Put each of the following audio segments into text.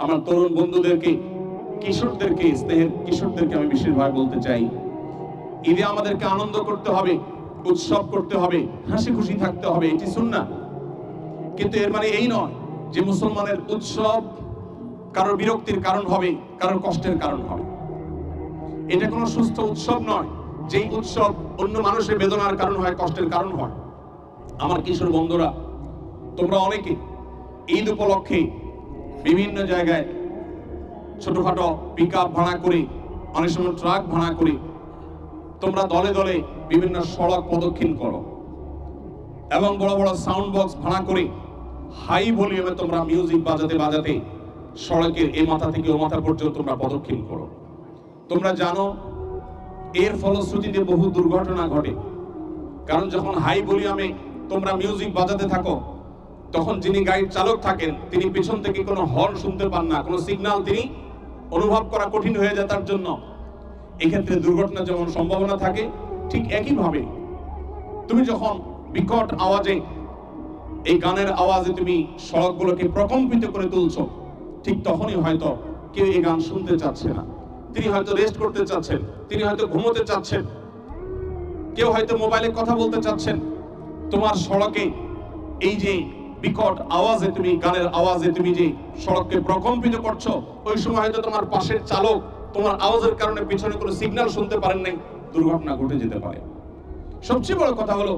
আমার তরুণ বন্ধুদেরকে, কিশোরদেরকে, স্নেহের কিশোরদেরকে আমি বিশেষভাবে বলতে চাই। ঈদে আমাদেরকে আনন্দ করতে হবে, উৎসব করতে হবে, হাসি খুশি থাকতে হবে, এটি সুন্নাহ। কিন্তু এর মানে এই নয় যে মুসলমানের উৎসব কারোর বিরক্তির কারণ হবে, কারোর কষ্টের কারণ হবে। এটা কোনো সুস্থ উৎসব নয়, যেই উৎসব অন্য মানুষের বেদনার কারণ হয়, কষ্টের কারণ হয়। আমার কিশোর বন্ধুরা, তোমরা অনেকে ঈদ উপলক্ষে বিভিন্ন জায়গায় ছোটখাটো পিক আপ ভাড়া করে, অনেক সময় ট্রাক ভাড়া করে। তোমরা দলে দলে বিভিন্ন সড়ক প্রদক্ষিণ করো এবং বড় বড় সাউন্ড বক্স ভাড়া করে। হাই ভলিউমে তোমরা মিউজিক বাজাতে বাজাতে সড়কের এ মাথা থেকে ও মাথা পর্যন্ত তোমরা প্রদক্ষিণ করো। তোমরা জানো, এর ফলশ্রুতিতে বহু দুর্ঘটনা ঘটে। কারণ যখন হাই ভলিউমে তোমরা মিউজিক বাজাতে থাকো তখন যিনি গাড়ির চালক থাকেন, তিনি পেছন থেকে কোনো হর্ন শুনতে পান না, কোনো সিগন্যাল তিনি অনুভব করা কঠিন হয়ে যায় তার জন্য। এক্ষেত্রে দুর্ঘটনা যেমন সম্ভাবনা থাকে, ঠিক একইভাবে তুমি যখন বিকট আওয়াজে এই গানের আওয়াজে তুমি সড়কগুলোকে প্রকম্পিত করে তুলছো, ঠিক তখনই হয়তো কেউ এই গান শুনতে চাচ্ছে না। তিনি হয়তো রেস্ট করতে চাচ্ছেন, তিনি হয়তো ঘুমোতে চাচ্ছেন, কেউ হয়তো মোবাইলে কথা বলতে চাচ্ছেন। তোমার সড়কে এই যে বিকট আওয়াজে তুমি, গানের আওয়াজে তুমি যে সড়ককে প্রকম্পিত করছ, ওই সময় হয়তো তোমার পাশের চালক তোমার আওয়াজের কারণে পিছনে কোনো সিগন্যাল শুনতে পারেন নাই, দুর্ঘটনা ঘটে যেতে পারে। সবচেয়ে বড় কথা হলো,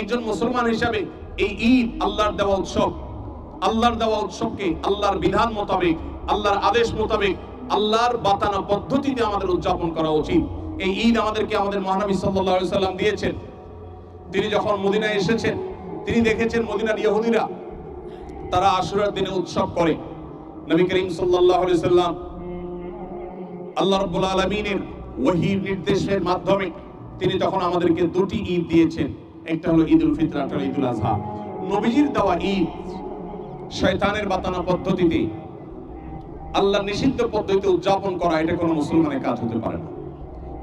একজন মুসলমান হিসাবে এই ঈদ আল্লাহর দেওয়া উৎসব, আল্লাহর দেওয়া উৎসবকে আল্লাহর বিধান মোতাবেক, আল্লাহর আদেশ মোতাবেক, আল্লাহর বাতানো পদ্ধতিতে আমাদের উদযাপন করা উচিত। এই ঈদ আমাদেরকে আমাদের মহানবী আলাইহি সাল্লাম দিয়েছেন। তিনি যখন মদিনায় এসেছেন, তিনি দেখেছেন মদিনার ইহুদিরা তারা আশুরার দিনে উৎসব করে। নবী করিম আলাইহি সাল্লাম আল্লাহ রাব্বুল আলামিনের ওহীর নির্দেশের মাধ্যমে তিনি তখন আমাদেরকে দুটি ঈদ দিয়েছেন। একটা হলো ঈদুল ফিতর একটা হলো ঈদুল আজহা নবীজির দেওয়া ঈদ শয়তানের বাতানো পদ্ধতিতে আল্লাহ নিষিদ্ধ পদ্ধতিতে উদযাপন করা, এটা কোনো মুসলমানের কাজ হতে পারে না।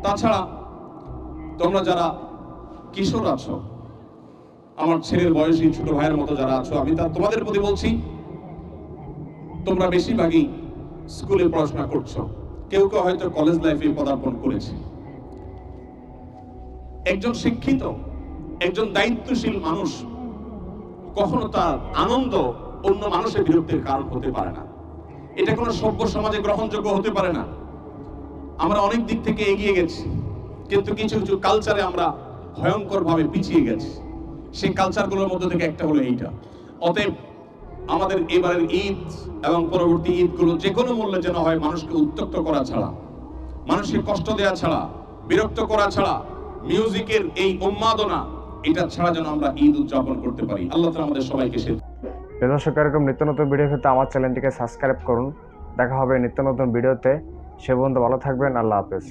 তাছাড়া তোমরা যারা কিশোর আছো আমার ছেলের বয়সী ছোট ভাইয়ের মতো যারা আছো, আমি তা তোমাদের প্রতি বলছি, তোমরা বেশিরভাগই স্কুলে পড়াশোনা করছ। কেউ কেউ হয়তো কলেজ লাইফে পদার্পণ করেছে। একজন শিক্ষিত, একজন দায়িত্বশীল মানুষ, কখনো তার আনন্দ অন্য মানুষের বিরক্তির কারণ হতে পারে না। এটা কোনো সভ্য সমাজে গ্রহণযোগ্য হতে পারে না। আমরা অনেক দিক থেকে এগিয়ে গেছি, কিন্তু কিছু কিছু কালচারে আমরা ভয়ঙ্কর ভাবে পিছিয়ে গেছি। সেই কালচারগুলোর মধ্যে থেকে একটা হলো এইটা। অতএব আমাদের এবারের ঈদ এবং পরবর্তী ঈদগুলো যে কোনো মূল্যে যেন হয় মানুষকে উত্তক্ত করা ছাড়া, মানুষকে কষ্ট দেওয়া ছাড়া, বিরক্ত করা ছাড়া মিউজিকের এই উন্মাদনা, এটা ছাড়া যেন আমরা ঈদ উদযাপন করতে পারি। আল্লাহ তাআলা আমাদের সবাইকে সে দর্শক, এরকম নিত্য নতুন ভিডিও পেতে আমার চ্যানেলটিকে সাবস্ক্রাইব করুন। দেখা হবে নিত্য নতুন ভিডিওতে সে পর্যন্ত ভালো থাকবেন। আল্লাহ হাফেজ।